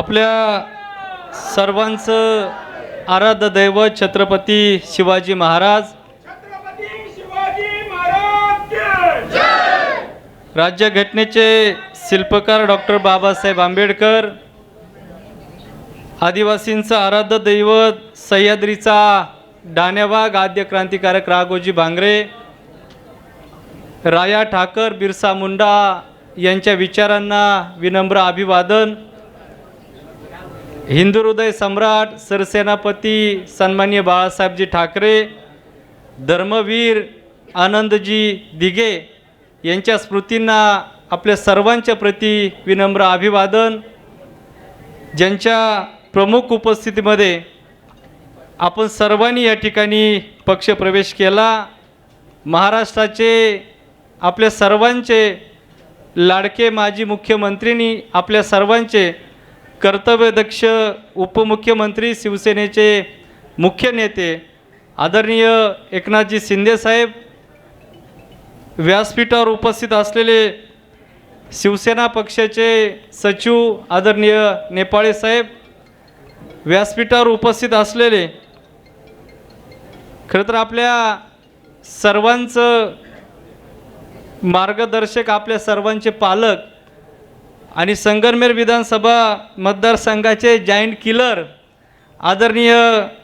आपल्या सर्वांचं आराध्य दैवत छत्रपती शिवाजी महाराज. राज्यघटनेचे शिल्पकार डॉक्टर बाबासाहेब आंबेडकर आदिवासींचं आराध्य दैवत सह्याद्रीचा डाण्यावाग आद्य क्रांतिकारक राघोजी भांगरे राया ठाकर बिरसा मुंडा यांच्या विचारांना विनम्र अभिवादन. हिंदू हृदय सम्राट सरसेनापती सन्मान्य बाळासाहेबजी ठाकरे धर्मवीर आनंदजी दिघे यांच्या स्मृतींना आपल्या सर्वांच्या प्रती विनम्र अभिवादन. ज्यांच्या प्रमुख उपस्थितीमध्ये आपण सर्वांनी या ठिकाणी पक्षप्रवेश केला. महाराष्ट्राचे आपल्या सर्वांचे लाडके माजी मुख्यमंत्रींनी आपल्या सर्वांचे कर्तव्यदक्ष उपमुख्यमंत्री शिवसेनेचे मुख्य नेते आदरणीय एकनाथजी शिंदेसाहेब व्यासपीठावर उपस्थित असलेले शिवसेना पक्षाचे सचिव आदरणीय नेपाळे साहेब व्यासपीठावर उपस्थित असलेले खरं तर आपल्या सर्वांचं मार्गदर्शक आपल्या सर्वांचे पालक आणि संगनमेर विधानसभा मतदारसंघाचे जाईंट किलर आदरणीय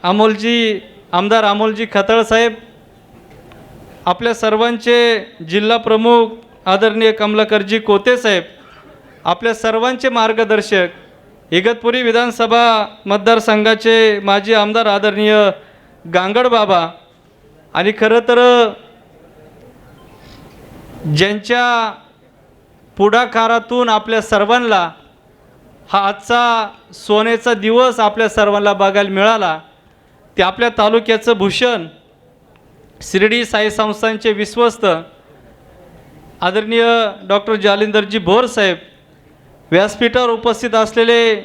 अमोलजी आमदार अमोलजी खतळ साहेब आपल्या सर्वांचे जिल्हा प्रमुख आदरणीय कमलाकरजी कोते साहेब आपल्या सर्वांचे मार्गदर्शक इगतपुरी विधानसभा मतदारसंघाचे माजी आमदार आदरणीय गांगड बाबा आणि खरं तर ज्यांच्या पुढाकारातून आपल्या सर्वांना हा आजचा सोन्याचा दिवस आपल्या सर्वांना बघायला मिळाला. ते आपल्या तालुक्याचं भूषण शिर्डी साई संस्थांचे विश्वस्त आदरणीय डॉक्टर जालिंदरजी भोर साहेब व्यासपीठावर उपस्थित असलेले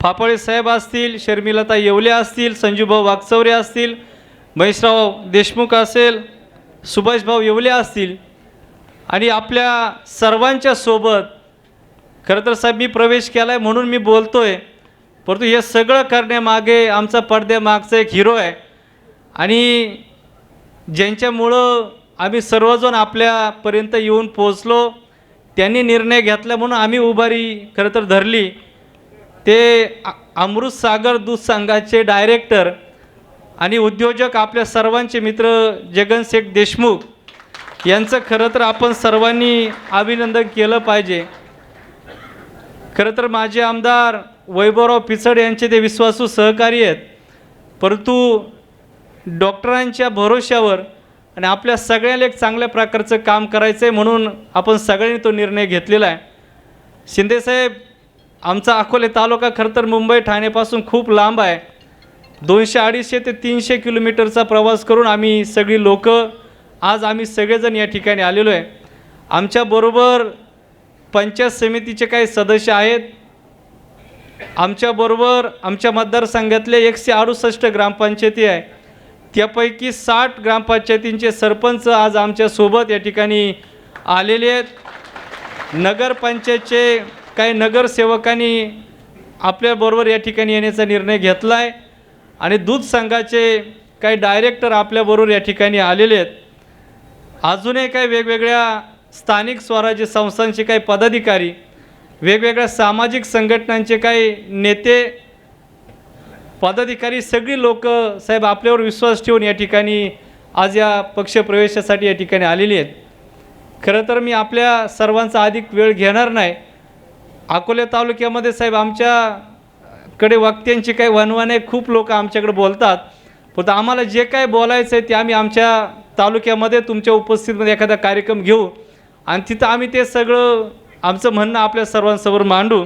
फापळे साहेब असतील शर्मिलता येवले असतील संजूभाऊ वागचौरे असतील महेशराव देशमुख असेल सुभाषभाऊ येवले असतील आणि आपल्या सर्वांच्या सोबत खरं तर साहेब मी प्रवेश केला आहे म्हणून मी बोलतो आहे परंतु हे सगळं करण्यामागे आमचा पडद्यामागचा एक हिरो आहे. आणि ज्यांच्यामुळं आम्ही सर्वजण आपल्यापर्यंत येऊन पोचलो त्यांनी निर्णय घेतला म्हणून आम्ही उभारी खरं तर धरली. ते अमृत सागर दूध संघाचे डायरेक्टर आणि उद्योजक आपल्या सर्वांचे मित्र जगन शेख देशमुख यांचं खरं तर आपण सर्वांनी अभिनंदन केलं पाहिजे. खरं तर माझे आमदार वैभवराव पिचड यांचे ते विश्वासू सहकारी आहेत. परंतु डॉक्टरांच्या भरोश्यावर आणि आपल्या सगळ्याला एक चांगल्या प्रकारचं काम करायचं आहे म्हणून आपण सगळ्यांनी तो निर्णय घेतलेला आहे. शिंदेसाहेब आमचा अकोले तालुका खरं तर मुंबई ठाण्यापासून खूप लांब आहे. दोनशे अडीचशे ते तीनशे किलोमीटरचा प्रवास करून आम्ही सगळी लोक आज आम्ही सगळेजण या ठिकाणी आलेलो आहे. आमच्याबरोबर पंचायत समितीचे काही सदस्य आहेत. आमच्याबरोबर आमच्या मतदारसंघातले एकशे अडुसष्ट ग्रामपंचायती आहे. त्यापैकी साठ ग्रामपंचायतींचे सरपंच आज आमच्यासोबत या ठिकाणी आलेले आहेत. नगरपंचायतचे काही नगरसेवकांनी आपल्याबरोबर या ठिकाणी येण्याचा निर्णय घेतला आहे आणि दूध संघाचे काही डायरेक्टर आपल्याबरोबर या ठिकाणी आलेले आहेत. अजूनही काही वेगवेगळ्या स्थानिक स्वराज्य संस्थांचे काही पदाधिकारी वेगवेगळ्या सामाजिक संघटनांचे काही नेते पदाधिकारी सगळी लोक साहेब आपल्यावर विश्वास ठेवून या ठिकाणी आज या पक्षप्रवेशासाठी या ठिकाणी आलेली आहेत. खरं तर मी आपल्या सर्वांचा अधिक वेळ घेणार नाही. अकोले तालुक्यामध्ये साहेब आमच्याकडे वक्त्यांची काही वनवाने खूप लोक आमच्याकडे बोलतात. पण आम्हाला जे काय बोलायचं आहे ते आम्ही आमच्या तालुक्यामध्ये तुमच्या उपस्थितीमध्ये एखादा कार्यक्रम घेऊ. आणि तिथं आम्ही ते सगळं आमचं म्हणणं आपल्या सर्वांसमोर मांडू.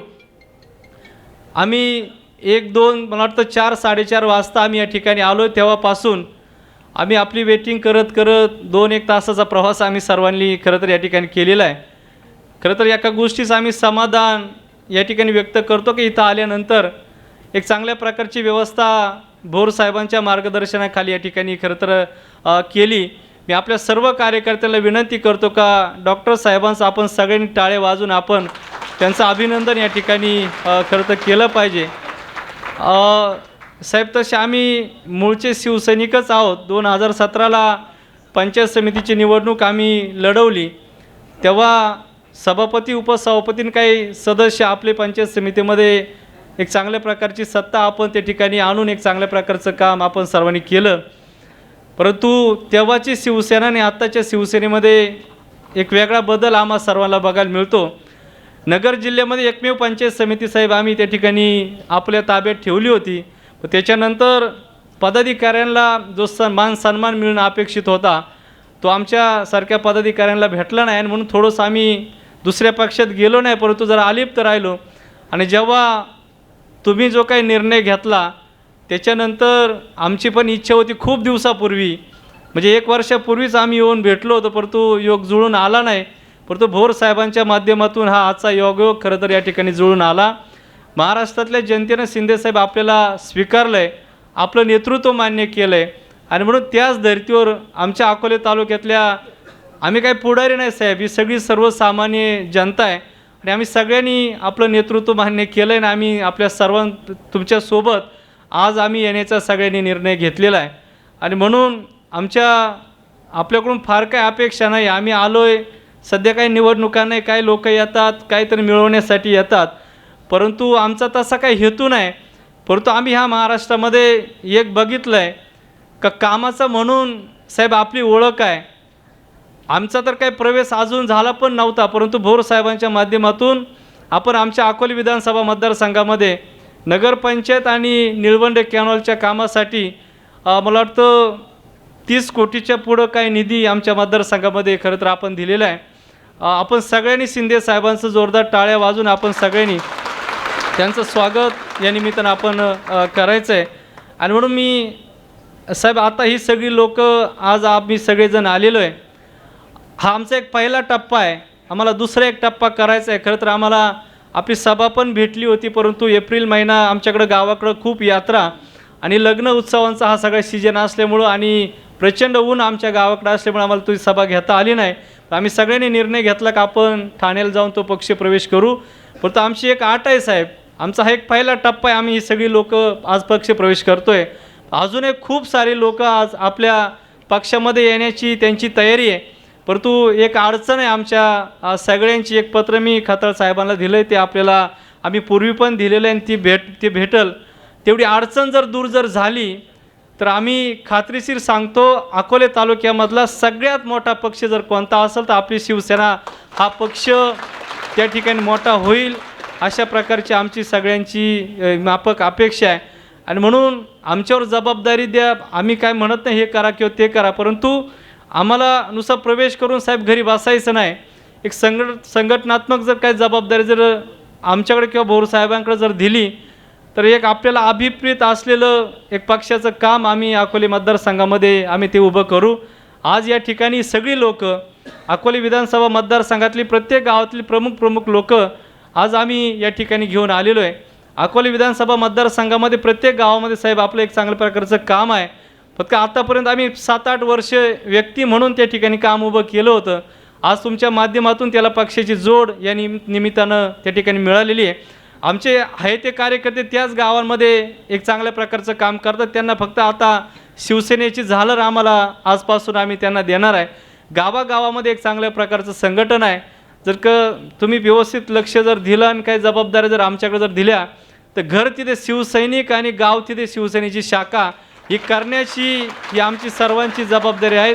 आम्ही एक दोन मला वाटतं चार साडेचार वाजता आम्ही या ठिकाणी आलो तेव्हापासून आम्ही आपली वेटिंग करत करत दोन एक तासाचा प्रवास आम्ही सर्वांनी खरं तर या ठिकाणी केलेला आहे. खरं तर एका गोष्टीचं आम्ही समाधान या ठिकाणी व्यक्त करतो की इथं आल्यानंतर एक चांगल्या प्रकारची व्यवस्था भोर साहेबांच्या मार्गदर्शनाखाली या ठिकाणी खरं तर केली. मी आपल्या सर्व कार्यकर्त्यांना विनंती करतो का डॉक्टर साहेबांचं आपण सगळ्यांनी टाळे वाजून आपण त्यांचं अभिनंदन या ठिकाणी खरं तर केलं पाहिजे. साहेब तसे आम्ही मूळचे शिवसैनिकच आहोत. दोन हजार सतराला पंचायत समितीची निवडणूक आम्ही लढवली. तेव्हा सभापती उपसभापतीन काही सदस्य आपले पंचायत समितीमध्ये एक चांगल्या प्रकारची सत्ता आपण त्या ठिकाणी आणून एक चांगल्या प्रकारचं काम आपण सर्वांनी केलं. परंतु तेव्हाची शिवसेना आणि आत्ताच्या शिवसेनेमध्ये एक वेगळा बदल आम्हा सर्वांना बघायला मिळतो. नगर जिल्ह्यामध्ये एकमेव पंचायत समिती साहेब आम्ही त्या ठिकाणी आपल्या ताब्यात ठेवली होती. त्याच्यानंतर पदाधिकाऱ्यांना जो सन्मान सन्मान मिळणं अपेक्षित होता तो आमच्यासारख्या पदाधिकाऱ्यांना भेटला नाही आणि म्हणून थोडंसं आम्ही दुसऱ्या पक्षात गेलो नाही परंतु जरा अलिप्त राहिलो आणि जेव्हा तुम्ही जो काही निर्णय घेतला त्याच्यानंतर आमची पण इच्छा होती खूप दिवसापूर्वी. म्हणजे एक वर्षापूर्वीच आम्ही येऊन भेटलो होतो परंतु योग जुळून आला नाही. परंतु भोर साहेबांच्या माध्यमातून हा आजचा योगयोग खरं तर या ठिकाणी जुळून आला. महाराष्ट्रातल्या जनतेनं शिंदेसाहेब आपल्याला स्वीकारलं आहे आपलं नेतृत्व मान्य केलं आहे आणि म्हणून त्याच धर्तीवर आमच्या अकोले तालुक्यातल्या आम्ही काही पुढारी नाही साहेब ही सगळी सर्वसामान्य जनता आहे. आणि आम्ही सगळ्यांनी आपलं नेतृत्व मान्य केलं आहे आणि आम्ही आपल्या सर्वां तुमच्यासोबत आज आम्ही येण्याचा सगळ्यांनी निर्णय घेतलेला आहे. आणि म्हणून आमच्या आपल्याकडून फार काही अपेक्षा नाही. आम्ही आलो आहे सध्या काही निवडणुका नाही. काही लोक येतात. काहीतरी मिळवण्यासाठी येतात. परंतु आमचा तसा काही हेतू नाही. परंतु आम्ही ह्या महाराष्ट्रामध्ये एक बघितलं आहे का कामाचं म्हणून साहेब आपली ओळख आहे. आमचा तर काही प्रवेश अजून झाला पण नव्हता परंतु भोर साहेबांच्या माध्यमातून आपण आमच्या अकोले विधानसभा मतदारसंघामध्ये नगरपंचायत आणि निळवंडे कॅनॉलच्या कामासाठी मला वाटतं तीस कोटीच्या पुढं काही निधी आमच्या मतदारसंघामध्ये खरं तर आपण दिलेला आहे. आपण सगळ्यांनी शिंदे साहेबांचं जोरदार टाळ्या वाजून आपण सगळ्यांनी त्यांचं स्वागत या निमित्तानं आपण करायचं आहे आणि म्हणून मी साहेब आता ही सगळी लोक आज आम्ही सगळेजण आलेलो आहे. हा आमचा एक पहिला टप्पा आहे. आम्हाला दुसरा एक टप्पा करायचा आहे. खरं तर आम्हाला आपली सभा पण भेटली होती परंतु एप्रिल महिना आमच्याकडं गावाकडं खूप यात्रा आणि लग्न उत्सवांचा हा सगळा सीजन असल्यामुळं आणि प्रचंड ऊन आमच्या गावाकडं असल्यामुळे आम्हाला तुझी सभा घेता आली नाही. आम्ही सगळ्यांनी निर्णय घेतला का आपण ठाण्याला जाऊन तो पक्ष प्रवेश करू. परंतु आमची एक आट आहे साहेब. आमचा हा एक पहिला टप्पा आहे. आम्ही ही सगळी लोक आज पक्ष प्रवेश करतोय. अजून एक खूप सारे लोक आज आपल्या पक्षामध्ये येण्याची त्यांची तयारी आहे. परंतु एक अडचण आहे आमच्या सगळ्यांची. एक पत्र मी खताळ साहेबांना दिलं आहे ते आपल्याला आम्ही पूर्वी पण दिलेलं आहे आणि ती भेट ते भेटल. तेवढी अडचण जर दूर जर झाली तर आम्ही खात्रीशीर सांगतो अकोले तालुक्यामधला सगळ्यात मोठा पक्ष जर कोणता असेल तर आपली शिवसेना हा पक्ष त्या ठिकाणी मोठा होईल अशा प्रकारची आमची सगळ्यांची माफक अपेक्षा आहे. आणि म्हणून आमच्यावर जबाबदारी द्या आम्ही काय म्हणत नाही हे करा किंवा ते करा परंतु आम्हाला नुसा प्रवेश करून साहेब घरी बसायचं नाही. एक संघट संघटनात्मक जर काही जबाबदारी जर आमच्याकडे किंवा भोर साहेबांकडे जर दिली तर एक आपल्याला अभिप्रेत असलेलं एक पक्षाचं काम आम्ही अकोले मतदारसंघामध्ये आम्ही ते उभं करू. आज या ठिकाणी सगळी लोक अकोले विधानसभा मतदारसंघातली प्रत्येक गावातली प्रमुख प्रमुख लोक आज आम्ही या ठिकाणी घेऊन आलेलो आहे. अकोले विधानसभा मतदारसंघामध्ये प्रत्येक गावामध्ये साहेब आपलं एक चांगल्या प्रकारचं काम आहे. फक्त आतापर्यंत आम्ही सात आठ वर्ष व्यक्ती म्हणून त्या ठिकाणी काम उभं केलं होतं. आज तुमच्या माध्यमातून त्याला पक्षाची जोड या निम निमित्तानं त्या ठिकाणी मिळालेली आहे. आमचे आहे ते कार्यकर्ते त्याच गावांमध्ये एक चांगल्या प्रकारचं काम करतात. त्यांना फक्त आता शिवसेनेची झालर आम्हाला आजपासून आम्ही त्यांना देणार आहे. गावागावामध्ये एक चांगल्या प्रकारचं संघटन आहे. जर का तुम्ही व्यवस्थित लक्ष जर दिलं आणि काही जबाबदाऱ्या जर आमच्याकडे जर दिल्या तर घर तिथे शिवसैनिक आणि गाव तिथे शिवसेनेची शाखा ही करण्याची ही आमची सर्वांची जबाबदारी आहे.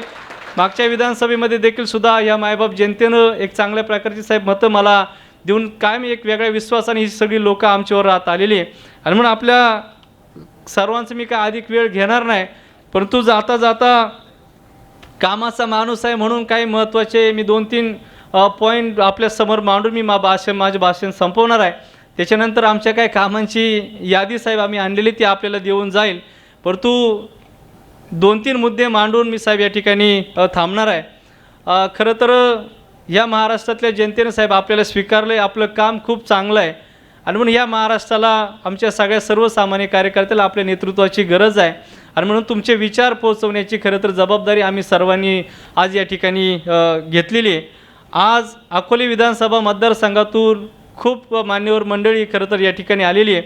मागच्या विधानसभेमध्ये देखील सुद्धा या मायबाप जनतेनं एक चांगल्या प्रकारची साहेब मतं मला देऊन कायम एक वेगळ्या विश्वासाने ही सगळी लोकं आमच्यावर राहत आलेली आहे. आणि म्हणून आपल्या सर्वांचं मी काय अधिक वेळ घेणार नाही परंतु जाता जाता कामाचा माणूस आहे म्हणून काही महत्त्वाचे मी दोन तीन पॉईंट आपल्यासमोर मांडून मी मा भाषण माझे भाषण संपवणार आहे. त्याच्यानंतर आमच्या काही कामांची यादी साहेब आम्ही आणलेली ती आपल्याला देऊन जाईल. परंतु दोन तीन मुद्दे मांडून मी साहेब या ठिकाणी थांबणार आहे. खरं तर या महाराष्ट्रातल्या जनतेनं साहेब आपल्याला स्वीकारलं आहे आपलं काम खूप चांगलं आहे. आणि म्हणून या महाराष्ट्राला आमच्या सगळ्या सर्वसामान्य कार्यकर्त्याला आपल्या नेतृत्वाची गरज आहे. आणि म्हणून तुमचे विचार पोहोचवण्याची खरं तर जबाबदारी आम्ही सर्वांनी आज या ठिकाणी घेतलेली आहे. आज अकोले विधानसभा मतदारसंघातून खूप मान्यवर मंडळी खरं तर या ठिकाणी आलेली आहे.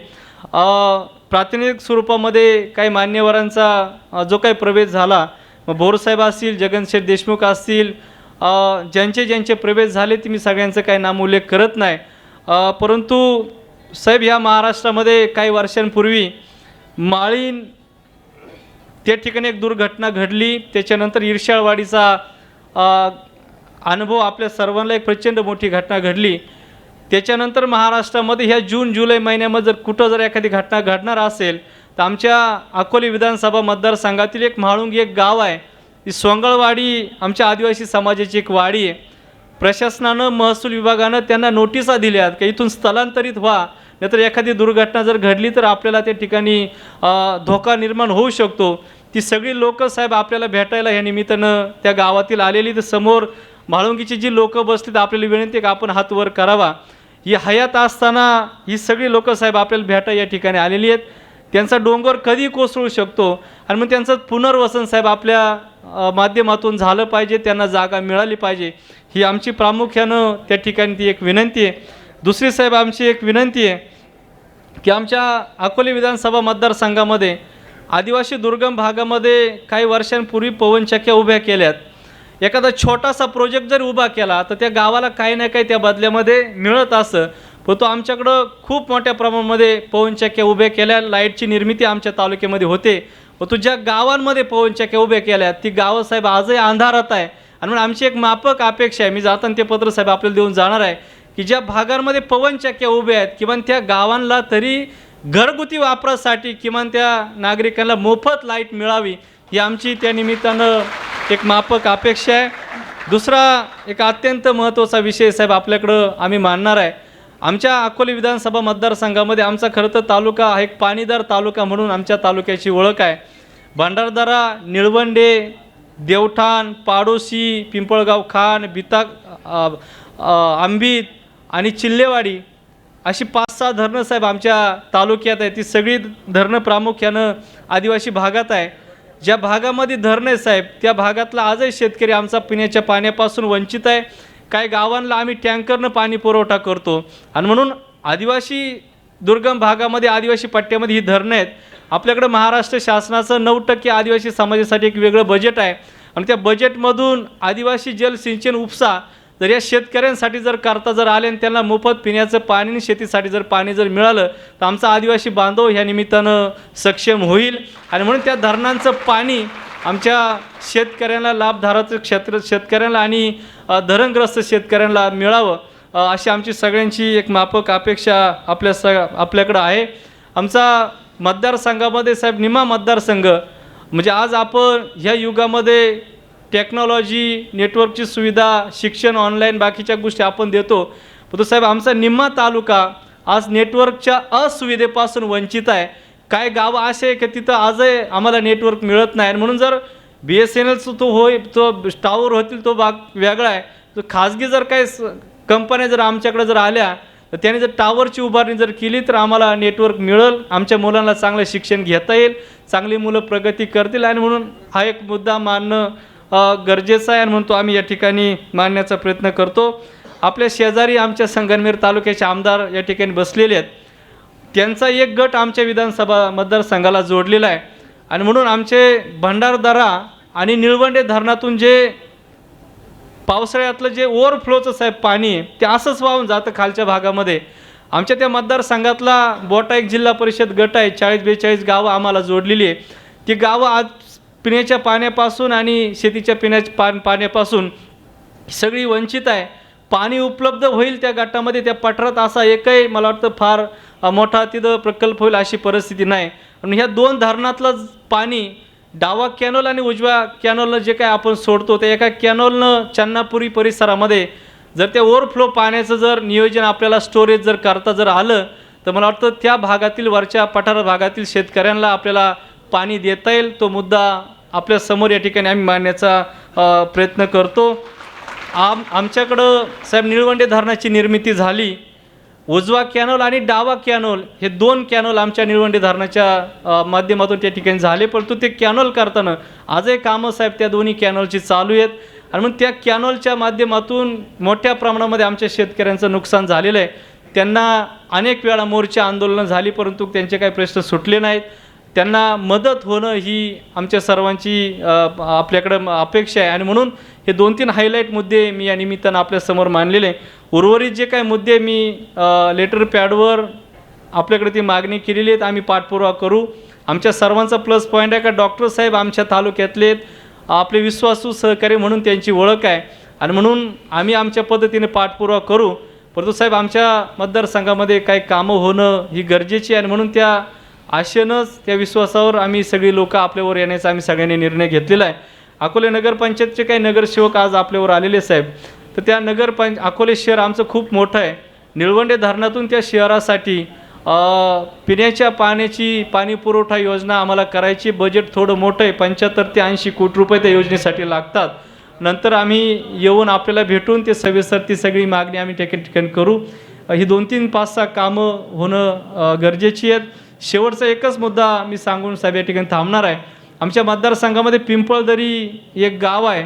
प्रातिनिधिक स्वरूपामध्ये काही मान्यवरांचा जो काही प्रवेश झाला मग भोरसाहेब असतील जगनशेठ देशमुख असतील ज्यांचे ज्यांचे प्रवेश झाले ते मी सगळ्यांचं काही नामोल्लेख करत नाही. परंतु साहेब ह्या महाराष्ट्रामध्ये काही वर्षांपूर्वी माळीन त्या ठिकाणी एक दुर्घटना घडली. त्याच्यानंतर ईर्ष्याळवाडीचा अनुभव आपल्या सर्वांना एक प्रचंड मोठी घटना घडली. त्याच्यानंतर महाराष्ट्रामध्ये ह्या जून जुलै महिन्यामध्ये जर कुठं जर एखादी घटना घडणार असेल तर आमच्या अकोले विधानसभा मतदारसंघातील एक म्हाळुंगी एक गाव आहे. ती सोंगळवाडी आमच्या आदिवासी समाजाची एक वाडी आहे. प्रशासनानं महसूल विभागानं त्यांना नोटिसा दिल्यात की इथून स्थलांतरित व्हा. नाहीतर एखादी दुर्घटना जर घडली तर आपल्याला त्या ठिकाणी धोका निर्माण होऊ शकतो. ती सगळी लोक साहेब आपल्याला भेटायला ह्या निमित्तानं त्या गावातील आलेली तर समोर म्हाळुंगीची जी लोकं बसलीत आपल्याला विनंती आहे का आपण हात वर करावा. ही हयात असताना ही सगळी लोक साहेब आपल्याला भेटा या ठिकाणी आलेली आहेत. त्यांचा डोंगर कधी कोसळू शकतो आणि मग त्यांचं पुनर्वसन साहेब आपल्या माध्यमातून झालं पाहिजे त्यांना जागा मिळाली पाहिजे. ही आमची प्रामुख्यानं त्या ठिकाणी ती एक विनंती आहे. दुसरी साहेब आमची एक विनंती आहे की आमच्या अकोले विधानसभा मतदारसंघामध्ये आदिवासी दुर्गम भागामध्ये काही वर्षांपूर्वी पवनचक्क्या उभ्या केल्यात. एखादा छोटासा प्रोजेक्ट जर उभा केला तर त्या गावाला काही ना काही त्या बदल्यामध्ये मिळत असं. पण तो आमच्याकडं खूप मोठ्या प्रमाणामध्ये पवनचक्क्या उभ्या केल्या लाईटची निर्मिती आमच्या तालुक्यामध्ये होते. व तो ज्या गावांमध्ये पवनचक्क्या उभ्या केल्या ती गावं साहेब आजही अंधारात आहे. आणि म्हणून आमची एक मापक अपेक्षा आहे मी जाताना ते पत्र साहेब आपल्याला देऊन जाणार आहे की ज्या भागांमध्ये पवनचक्क्या उभ्या आहेत किमान त्या गावांना तरी घरगुती वापरासाठी किमान त्या नागरिकांना मोफत लाइट मिळावी ही आमची त्या निमित्तानं एक मापक अपेक्षा आहे. दुसरा एक अत्यंत महत्त्वाचा विषय साहेब आपल्याकडं आम्ही मानणार आहे. आमच्या अकोले विधानसभा मतदारसंघामध्ये आमचा खरं तर तालुका हा एक पाणीदार तालुका म्हणून आमच्या तालुक्याची ओळख आहे. भंडारदारा निळवंडे देवठाण पाडोशी पिंपळगाव खान बिता आंबीत आणि चिल्लेवाडी अशी पाच सहा धरणं साहेब आमच्या तालुक्यात आहे ती सगळी धरणं प्रामुख्यानं आदिवासी भागात आहे. ज्या भागामध्ये धरणे आहे साहेब त्या भागातला आजही शेतकरी आमचा पिण्याच्या पाण्यापासून वंचित आहे. काही गावांना आम्ही टँकरनं पाणी पुरवठा करतो. आणि म्हणून आदिवासी दुर्गम भागामध्ये आदिवासी पट्ट्यामध्ये ही धरणं आहेत. आपल्याकडं महाराष्ट्र शासनाचं नऊ टक्के आदिवासी समाजासाठी एक वेगळं बजेट आहे. आणि त्या बजेटमधून आदिवासी जल सिंचन उपसा तर या शेतकऱ्यांसाठी जर करता जर आले आणि त्यांना मोफत पिण्याचं पाणी आणि शेतीसाठी जर पाणी जर मिळालं तर आमचा आदिवासी बांधव ह्या निमित्तानं सक्षम होईल. आणि म्हणून त्या धरणांचं पाणी आमच्या शेतकऱ्यांना लाभधाराचं क्षेत्र शेतकऱ्यांना आणि धरणग्रस्त शेतकऱ्यांना मिळावं अशी आमची सगळ्यांची एक माफक अपेक्षा आपल्या स आपल्याकडं आहे. आमचा मतदारसंघामध्ये साहेब निमा मतदारसंघ म्हणजे आज आपण ह्या युगामध्ये टेक्नॉलॉजी नेटवर्कची सुविधा शिक्षण ऑनलाईन बाकीच्या गोष्टी आपण देतो. तो साहेब आमचा निम्मा तालुका आज नेटवर्कच्या असुविधेपासून वंचित आहे. काय गावं असे आहे की तिथं आजही आम्हाला नेटवर्क मिळत नाही? म्हणून जर बी एस एन एलचं तो होय तो टावर होतील तो भाग वेगळा आहे. तो खाजगी जर काही स- कंपन्या जर आमच्याकडे जर आल्या तर त्याने जर टावरची उभारणी जर केली तर आम्हाला नेटवर्क मिळेल. आमच्या मुलांना चांगलं शिक्षण घेता येईल चांगली मुलं प्रगती करतील. आणि म्हणून हा एक मुद्दा मानणं गरजेचं आहे आणि म्हणतो आम्ही या ठिकाणी मांडण्याचा प्रयत्न करतो. आपल्या शेजारी आमच्या संगनमेर तालुक्याचे आमदार या ठिकाणी बसलेले आहेत. त्यांचा एक गट आमच्या विधानसभा मतदारसंघाला जोडलेला आहे. आणि म्हणून आमचे भंडारदरा आणि निळवंडे धरणातून जे पावसाळ्यातलं जे ओव्हरफ्लोचं साहेब पाणी ते असंच वाहून जातं खालच्या भागामध्ये. आमच्या त्या मतदारसंघातला बोटा एक जिल्हा परिषद गट आहे. चाळीस बेचाळीस गावं आम्हाला जोडलेली आहे. ती गावं आज पिण्याच्या पाण्यापासून आणि शेतीच्या पिण्याच्या पा पाण्यापासून सगळी वंचित आहे. पाणी उपलब्ध होईल त्या गटामध्ये त्या पठारात असा एकही मला वाटतं फार मोठा तिथं प्रकल्प होईल अशी परिस्थिती नाही. आणि ह्या दोन धरणातलं पाणी डावा कॅनॉल आणि उजव्या कॅनॉलनं जे काय आपण सोडतो त्या एका कॅनॉलनं चन्नापुरी परिसरामध्ये जर त्या ओव्हरफ्लो पाण्याचं जर नियोजन आपल्याला स्टोरेज जर करता जर आलं तर मला वाटतं त्या भागातील वरच्या पठार भागातील शेतकऱ्यांना आपल्याला पाणी देता येईल तो मुद्दा आपल्यासमोर या ठिकाणी आम्ही मांडण्याचा प्रयत्न करतो. आम आमच्याकडं साहेब निळवंडे धरणाची निर्मिती झाली. उजवा कॅनोल आणि डावा कॅनोल हे दोन कॅनोल आमच्या निळवंडे धरणाच्या माध्यमातून त्या ठिकाणी झाले परंतु ते कॅनोल करताना आजही कामं साहेब त्या दोन्ही कॅनोलची चालू आहेत. आणि मग त्या कॅनोलच्या माध्यमातून मोठ्या प्रमाणामध्ये आमच्या शेतकऱ्यांचं नुकसान झालेलं आहे. त्यांना अनेक वेळा मोर्चा आंदोलनं झाली परंतु त्यांचे काही प्रश्न सुटले नाहीत. त्यांना मदत होणं ही आमच्या सर्वांची आपल्याकडं अपेक्षा आहे. आणि म्हणून हे दोन तीन हायलाईट मुद्दे मी या निमित्तानं आपल्यासमोर मांडलेले आहे. उर्वरित जे काही मुद्दे मी लेटर पॅडवर आपल्याकडे ती मागणी केलेली आहेत आम्ही पाठपुरावा करू. आमच्या सर्वांचा प्लस पॉईंट आहे का? डॉक्टर साहेब आमच्या तालुक्यातले आहेत. आपले विश्वासू सहकारी म्हणून त्यांची ओळख आहे. आणि म्हणून आम्ही आमच्या पद्धतीने पाठपुरावा करू. परंतु साहेब आमच्या मतदारसंघामध्ये काही कामं होणं ही गरजेची आहे. आणि म्हणून त्या आशेनंच त्या विश्वासावर आम्ही सगळी लोकं आपल्यावर येण्याचा आम्ही सगळ्यांनी निर्णय घेतलेला आहे. अकोले नगरपंचायतचे काही नगरसेवक आज आपल्यावर आलेले साहेब. तर त्या नगरपंच अकोले शहर आमचं खूप मोठं आहे. निळवंडे धरणातून त्या शहरासाठी पिण्याच्या पाण्याची पाणी पुरवठा योजना आम्हाला करायची बजेट थोडं मोठं आहे. पंच्याहत्तर ते ऐंशी कोटी रुपये त्या योजनेसाठी लागतात. नंतर आम्ही येऊन आपल्याला भेटून ते सविस्तर ती सगळी मागणी आम्ही ठिकाणी ठिकाणी करू. ही दोन तीन पाच सहा कामं होणं गरजेची आहेत. शेवटचा एकच मुद्दा मी सांगून साहेब या ठिकाणी थांबणार आहे. आमच्या मतदारसंघामध्ये पिंपळदरी एक गाव आहे.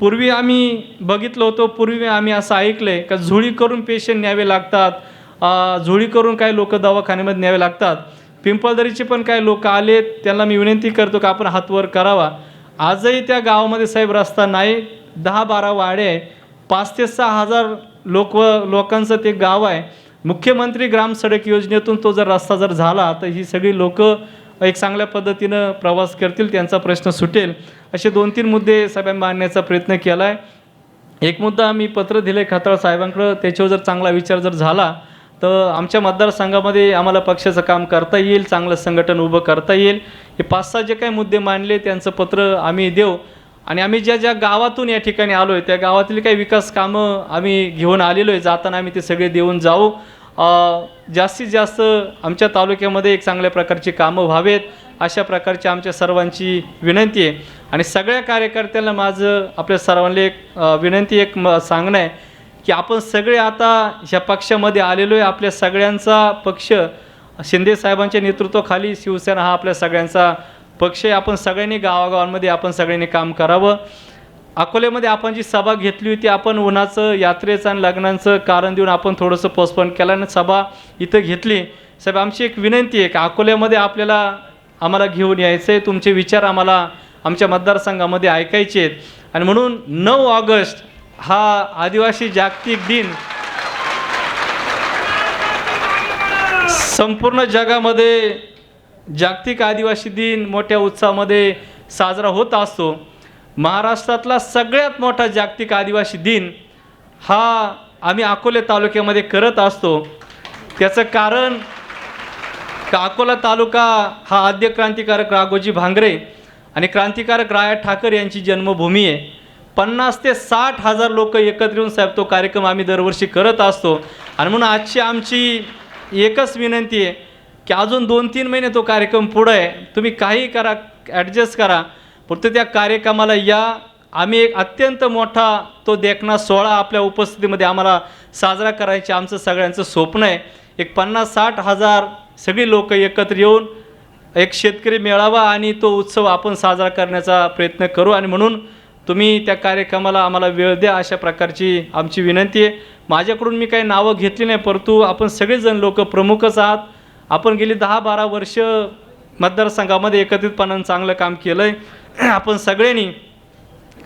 पूर्वी आम्ही बघितलं होतं पूर्वी आम्ही असं ऐकलं आहे का झुळी करून पेशंट न्यावे लागतात झुळी करून काही लोक दवाखान्यामध्ये न्यावे लागतात. पिंपळदरीचे पण काही लोक आले त्यांना मी विनंती करतो का आपण हातवर करावा. आजही त्या गावामध्ये साहेब रस्ता नाही दहा बारा वाडे आहे. पाच ते सहा हजार लोक लोकांचं ते गाव आहे. मुख्यमंत्री ग्राम सडक योजनेतून तो जर रस्ता जर झाला तर ही सगळी लोकं एक चांगल्या पद्धतीनं प्रवास करतील त्यांचा प्रश्न सुटेल. असे दोन तीन मुद्दे सभा मांडण्याचा प्रयत्न केला आहे एक मुद्दा आम्ही पत्र दिले खताळ साहेबांकडं त्याच्यावर जर चांगला विचार जर झाला तर आमच्या मतदारसंघामध्ये आम्हाला पक्षाचं काम करता येईल चांगलं संघटन उभं करता येईल. हे पाच सहा जे काही मुद्दे मांडले त्यांचं पत्र आम्ही देऊ. आणि आम्ही ज्या ज्या गावातून या ठिकाणी आलो आहे त्या गावातील काही विकास कामं आम्ही घेऊन आलेलो आहे जाताना आम्ही ते सगळे देऊन जाऊ. जास्तीत जास्त आमच्या तालुक्यामध्ये एक चांगल्या प्रकारची कामं व्हावेत अशा प्रकारची आमच्या सर्वांची विनंती आहे. आणि सगळ्या कार्यकर्त्यांना माझं आपल्या सर्वांना एक विनंती एक म सांगणं आहे की आपण सगळे आता ह्या पक्षामध्ये आलेलो आहे आपल्या सगळ्यांचा पक्ष शिंदे साहेबांच्या नेतृत्वाखाली शिवसेना हा आपल्या सगळ्यांचा पक्ष आपण सगळ्यांनी गावागावांमध्ये आपण सगळ्यांनी काम करावं. अकोल्यामध्ये आपण जी सभा घेतली होती आपण उन्हाचं यात्रेचं आणि लग्नाचं कारण देऊन आपण थोडंसं पोस्टपोन केलं आणि सभा इथं घेतली. साहेब आमची एक विनंती आहे की अकोल्यामध्ये आपल्याला आम्हाला घेऊन यायचं आहे तुमचे विचार आम्हाला आमच्या मतदारसंघामध्ये ऐकायचे आहेत. आणि म्हणून नऊ ऑगस्ट हा आदिवासी जागतिक दिन. संपूर्ण जगामध्ये जागतिक आदिवासी दिन मोठ्या उत्साहामध्ये साजरा होत असतो. महाराष्ट्रातला सगळ्यात मोठा जागतिक आदिवासी दिन हा आम्ही अकोले तालुक्यामध्ये करत असतो. त्याचं कारण का अकोला तालुका हा आद्य क्रांतिकारक राघोजी भांगरे आणि क्रांतिकारक राया ठाकर यांची जन्मभूमी आहे. पन्नास ते साठ हजार लोक एकत्र येऊन साहेब तो कार्यक्रम आम्ही दरवर्षी करत असतो. आणि म्हणून आजची आमची एकच विनंती आहे की अजून दोन तीन महिने तो कार्यक्रम पुढं आहे. तुम्ही काही करा ॲडजस्ट करा. फक्त त्या कार्यक्रमाला या. आम्ही एक अत्यंत मोठा तो देखणा सोहळा आपल्या उपस्थितीमध्ये आम्हाला साजरा करायचे आमचं सगळ्यांचं स्वप्न आहे. एक पन्नास साठ हजार सगळी लोक एकत्र येऊन एक शेतकरी मेळावा आणि तो उत्सव आपण साजरा करण्याचा प्रयत्न करू. आणि म्हणून तुम्ही त्या कार्यक्रमाला आम्हाला वेळ द्या अशा प्रकारची आमची विनंती आहे. माझ्याकडून मी काही नावं घेतली नाही परंतु आपण सगळेजण लोक प्रमुखच आहात. आपण गेली दहा बारा वर्ष मतदारसंघामध्ये एकत्रितपणानं चांगलं काम केलं आहे आपण सगळ्यांनी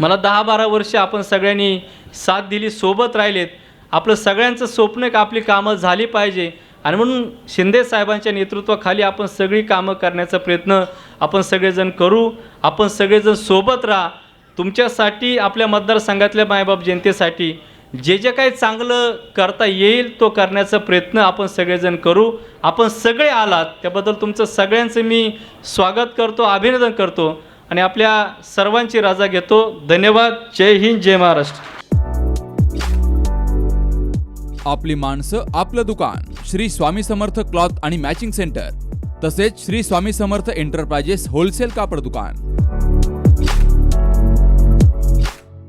मला दहा बारा वर्ष आपण सगळ्यांनी साथ दिली सोबत राहिलेत. आपलं सगळ्यांचं स्वप्न का आपली कामं झाली पाहिजे. आणि म्हणून शिंदे साहेबांच्या नेतृत्वाखाली आपण सगळी कामं करण्याचा प्रयत्न आपण सगळेजण करू. आपण सगळेजण सोबत राहा. तुमच्यासाठी आपल्या मतदारसंघातल्या मायबाप जनतेसाठी जे जे काही चांगलं करता येईल तो करण्याचा प्रयत्न आपण सगळेजण करू. आपण सगळे आलात त्याबद्दल तुमचं सगळ्यांचं मी स्वागत करतो अभिनंदन करतो आणि आपल्या सर्वांची राजा घेतो. धन्यवाद. जय हिंद जय महाराष्ट्र. आपली माणसं आपलं दुकान श्री स्वामी समर्थ क्लॉथ आणि मॅचिंग सेंटर तसेच श्री स्वामी समर्थ एंटरप्राइजेस होलसेल कापड दुकान.